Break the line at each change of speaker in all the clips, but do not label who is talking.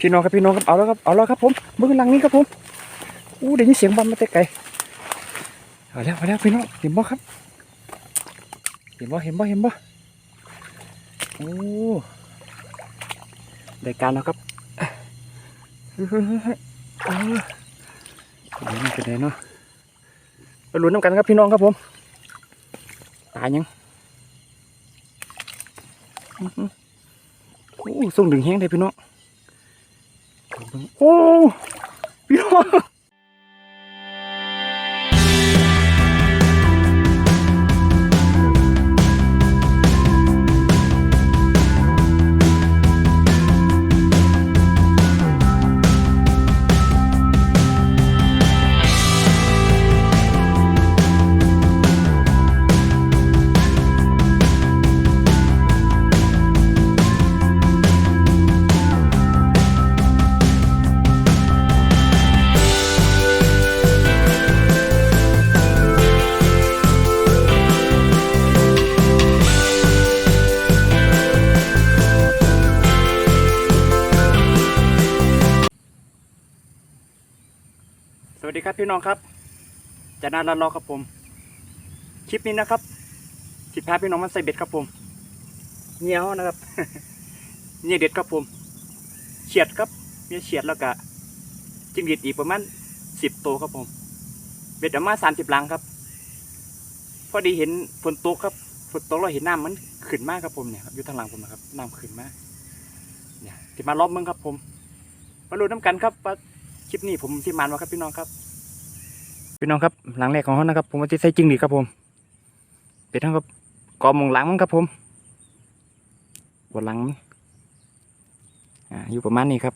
พี่น้องครับพี่น้องครับเอาแล้วครับเอาแล้วครับผมเบื้องหลังนี้ครับผมอู้เดี๋ยวนี้เสียงบอลมาแต่ไกลเอาแล้วเอาแล้วพี่น้องเห็นบ่ครับ เห็นบ่เห็นบ่เห็นบ่โอ้ได้การแล้วครับเฮ้ยเฮ้ยเฮ้ยเฮ้เป็นไงเนาะเป็นไงเนาะไปลุ้นน้ำกันครับพี่น้องครับผมตายยังโอ้ส่งดึงแห้งเลยพี่น้อง โอ้ สวัสดีครับพี่น้องครับจานาลาลอครับผม คลิปนี้นะครับสิพาพี่น้องมาใส่เบ็ดครับผมเงี้ยวนะครับเงี้ยเด็ดครับผมเฉียดครับเมียเฉียดแล้วก็จิ้งหรีดอีกประมาณสิบตัวครับผม เบ็ดประมาณสามสิบลังครับ พอดีเห็นฝนตกครับฝนตกเราเห็นน้ำมันขึ้นมากครับผมเนี่ยครับอยู่ทางหลังผมนะครับน้ำขึ้นมากเนี่ยที่มารอบเมืองครับผมมาดูน้ำกันครับ คลิปนี้ผมที่มันวะครับพี่น้องครับ พี่น้องครับ หลังแรกของเขานะครับ ผมว่าจะใส่จริงดีครับผมเป็นทั้งครับกอมองหลังมั้งครับผมปวดหลังอ่าอยู่ประมาณนี้ครับ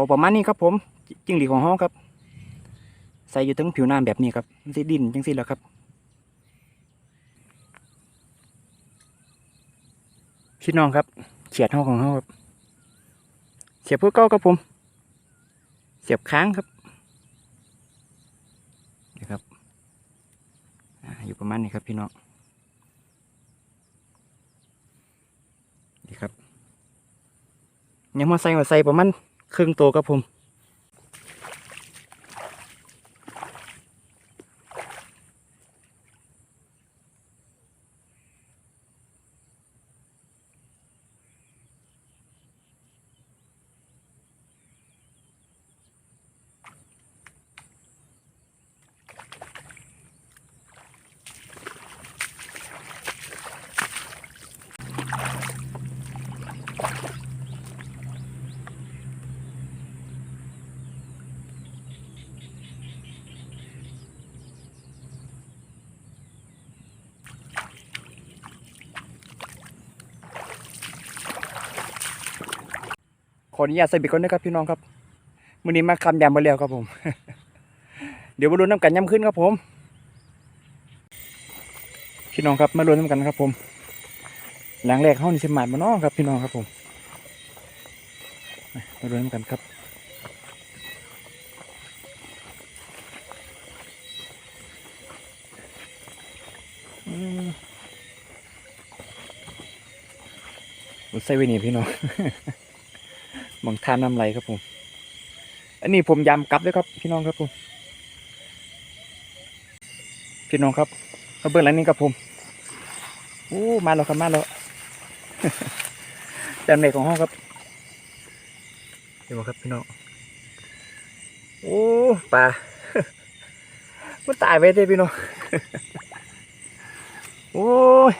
เอาประมาณนี้ครับผมจิ้งหรีดของห้องครับ ใส่อยู่ทั้งผิวน้ำแบบนี้ครับมันสิดินจังสิแหล้วครับพี่น้องครับเฉียดห้องของห้องครับ เสียบเพื่อเก้าครับผม เสียบค้างครับนี่ครับอาอยู่ประมาณนี้ครับพี่น้องนี่ครับยังมาใส่มาใส่ประมาณ ครึ่งตัวครับผม ออนุญาตใส่บรกก่อนนะครับพี่น้องครับมื้อนี้มาคำยำมาแล้วครับผม เดี๋ยวมาลุ้นน้ำกันย่ำขึ้นครับผม พี่น้องครับมาลุ้นน้ำกันครับ ผม หลังแรกเข้านี่สมาดมาน้องครับ พี่น้องครับผมมาลุ้นน้ำกันครับอืมผมใส่ไว้นี่พี่น้อง มองทานน้ำไหลครับผม อันนี้ผมยำกลับด้วยครับ พี่น้องครับผม พี่น้องครับมาเบิ้งหลังนี้ครับผมโอ้มาแล้วครับมาแล้วแต่เน็กของห้องครับเห็นไหมครับพี่น้องโอ้ปลามันตายไปเลยพี่น้องโอ้ย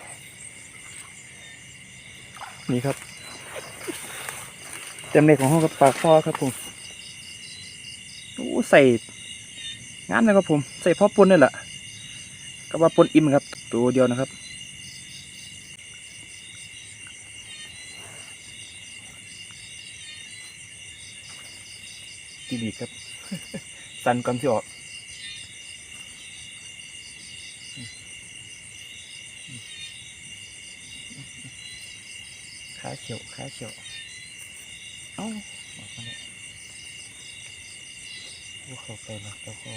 นี่ครับ เต็มเลยของห้องกับปลาคอครับผมโอ้ใส่งามนะครับผม ใส่พ่อปนนี่แหละก็ว่าปนอิ่มครับ ตัวเดียวนะครับกีบีครับ สันก่อนที่ออกขาเขียวขาเขียว อ้าออกมาแล้วอ้เข้าไปแล้วเจ้าพ่อ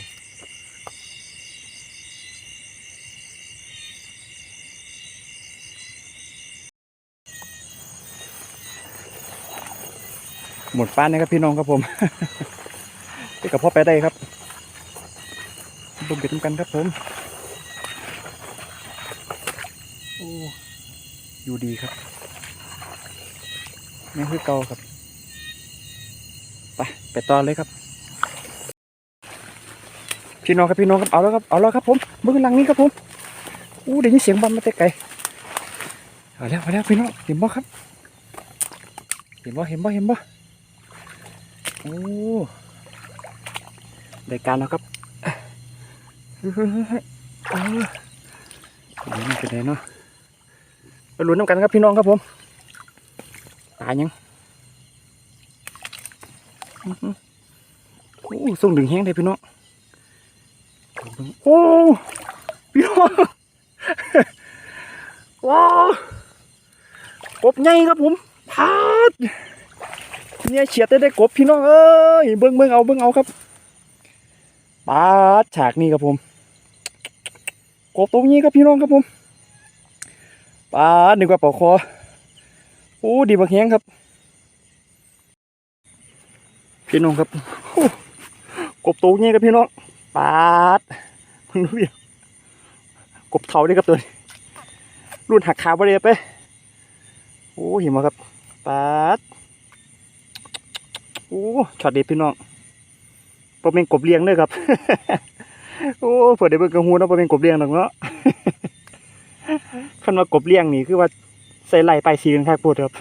หมดฟ้านนะครับพี่น้องครับผมไปกับพ่อไปได้ครับบุมเป็ดกันครับผมโอ้อยู่ดีครับนี่คือเก่าครับ ไปต่อเลยครับ พี่น้องครับพี่น้องครับเอาแล้วครับเอาแล้วครับผมเบื้องหลังนี้ครับผมอู้ได้ยินเสียงบอลมาแต่ไกลเอาแล้วเอาแล้วพี่น้องเห็นบ่ครับ เห็นบ่เห็นบ่เห็นบ่โอ้ได้การแล้วครับเฮ้ยเฮ้ยเฮ้ยเฮ้ยเออเป็นไงเนาะเป็นไงเนาะไปลุ้นน้ำกันครับพี่น้องครับผมตายยัง โอ้ส่งดึงแห้งเลยพี่น้องโอ้พี่น้องว้าวกบใหญ่ครับผมพาดเนี่ยเฉียดได้ได้กบพี่น้องเอ้ยเบิ้งเบิ้งเอาเบิ้งเอาครับปาดฉากนี้ครับผมกบตัวนี้ครับพี่น้องครับผมปาดหนึ่งกว่าปอกคอโอ้ดีบักแห้งครับ พี่น้องครับกบตัวนี้ครับพี่น้องปาดมึงรู้ยังกบเทาด้วยครับตัวนี้รุ่นหักขาบริเวไปโอ้เห็นไหมครับปาดโอ้ช็อตเด็ดพี่น้องปเป็นกบเลี้ยงเลยครับโอ้เผื่อได้เบิ่งกระหูเนาะปเป็นกบเลี้ยงหรอกเนาะคันว่ากบเลี้ยงนี่คือว่าใส่ไหลไปสีกันครับปวดครับ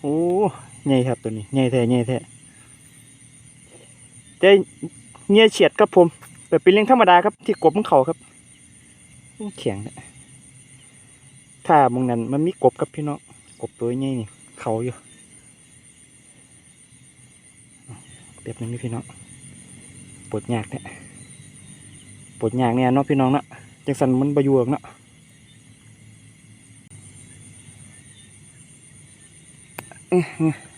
โอ้ ใหญ่ครับตัวนี้ใหญ่แท้ใหญ่แท้แต่เงียเฉียดครับผมแบบเป็นเรื่องธรรมดาครับที่กบมันเขาครับแข็งเนี่ยถ้ามองนั้นมันมีกบครับพี่น้องกบตัวใหญ่นี่เขาอยู่แบบนี้นี่พี่น้องปวดยากเนี่ยปวดยากเนี่ยเนาะพี่น้องเนาะจังสันมันประยวกเนาะเอ๊ะเอ๊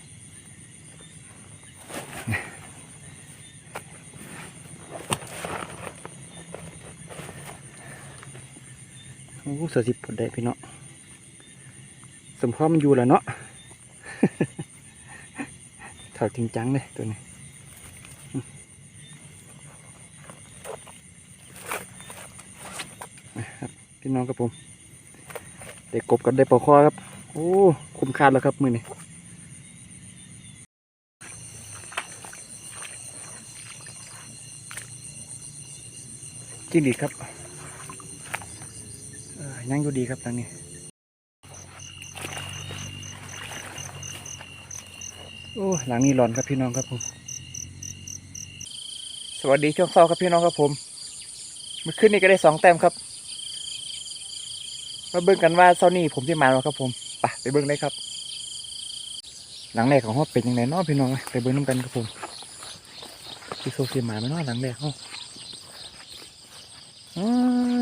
อ้เสือสิปวดได้พี่เนาะสมพอมันอยู่แล้วเนาะถอดจริงจังเลยตัวนี้พี่น้องครับผมได้กกบกับได้ปลาคอครับ โอ้ คุ้มค่าแล้วครับมือนี้จิ้งดีครับ ยังอยู่ดีครับทางนี้โอ้หลังนี้ร้อนครับพี่น้องครับผม สวัสดีช่วงเช้าครับพี่น้องครับผมมื่อคืนนี้ก็ได้สองแต้มครับมาเบิ่งกันว่าเช้านี้ผมที่มาแล้วครับผมไปไปเบิ่งเลยครับ หลังแรกของห้องเป็นยังไงนาะพี่น้องไปเบิ่งน้ำกันครับผมพี่โซเฟียมาไหมเนาะหลังแรกห้องอ้า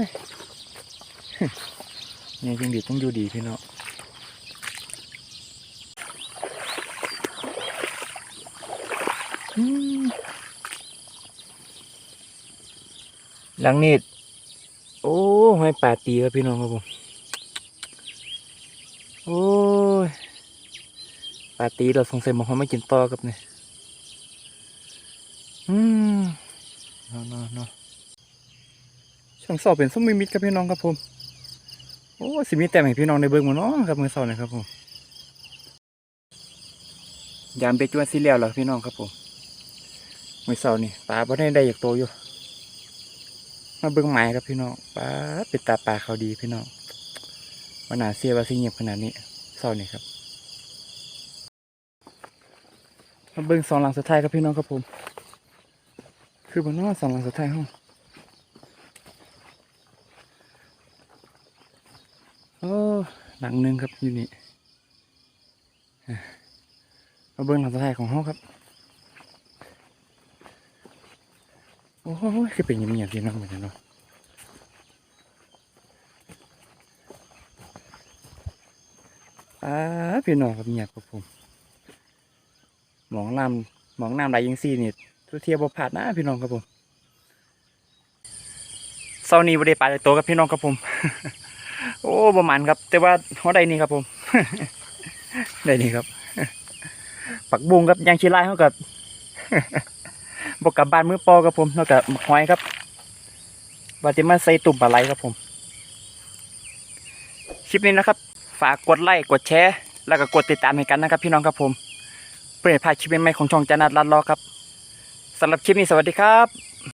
ย เนี่ยจริงดีต้องอยู่ดีพี่น้องอืมหลังนี้โอ้หอยป่าตีครับพี่น้องครับผมโอ้ยป่าตีเราสงสัยมองเขาไม่กินต่อกับเนี่ยอืมเนาะเนาะเนาะช่างสอบเป็นส้มมีมิดครับพี่น้องครับผม โอ้สิมีแต่ให้พี่น้องในเบิ่งหมดเนาะครับมือสาร์นะครับผมยามเบจวนสิแล้วเหรอพี่น้องครับผมมือสาร์นี่ปลาบ่ได้ได้อยากโตอยู่มาเบิ่งหมายครับพี่น้องปลาเป็นตาปลาเขาดีพี่น้องวันหนาเสียว่าสิเงียบขนาดนี้เสาร์นี่ครับมาเบิ่งสองหลังสุดท้ายครับพี่น้องครับผม คือบนนอสองหลังสุดท้ายห้อง โอ้ หลังหนึ่งครับอยู่นี่อะมาเบิ้งหลังสุดท้ายของห้องครับ โอ้ยคือเป็นอยังไงพี่น้องเหมือนกันเนาะอ่าพี่น้องครับเงียบครับผมหมองลหมองน้ำไหลยิงซี่นี่ทุเทียบบ่าดนะพี่น้องครับผมเสาร์นี้บ่ได้ปลาได้ตัวกับพี่น้องครับผม โอ้ประมาณครับ แต่ว่าหัวใดนี่ครับผม ได้นี่ครับ ปักบุงครับยางชีไล่เขากับบกกับบ้านมือปอครับผมแล้วกับหมักหอยครับว่าจะมาใส่ตุ่มปลาไหลครับผม คลิปนี้นะครับ ฝากกดไลค์กดแชร์ แล้วก็กดติดตามให้กันนะครับ พี่น้องครับผม เพื่อให้พลาดคลิปใหม่ๆของช่องจานัดลัดล้อครับสำหรับคลิปนี้สวัสดีครับ